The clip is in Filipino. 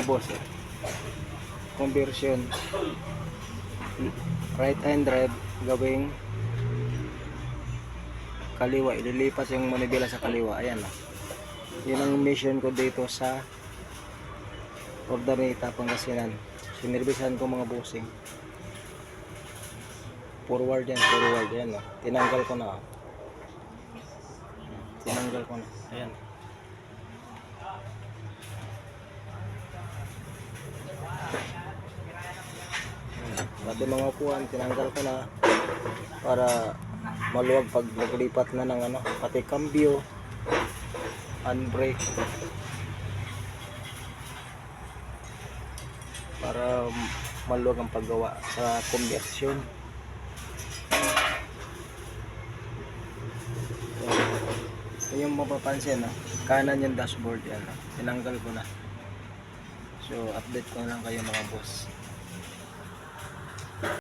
mga boss. eh. Conversion. Right hand drive gawing kaliwa. Ililipat yung manibela sa kaliwa. Ayan oh. Yun ang mission ko dito sa Ordaneta, Pangasinan. Sinirbisan ko mga bossing. Forward yan, forward yan. Oh. Tinanggal ko na. Oh. Tinanggal ko na. Ayan. Pati mga upuan, tinanggal ko na para maluwag pag naglipat na ng ano, pati cambio, handbrake. Para maluwag ang paggawa sa conversion. Yan yung mapapansin, no? kanan yung dashboard yan. No? Tinanggal ko na. So, update ko na lang kayo mga boss.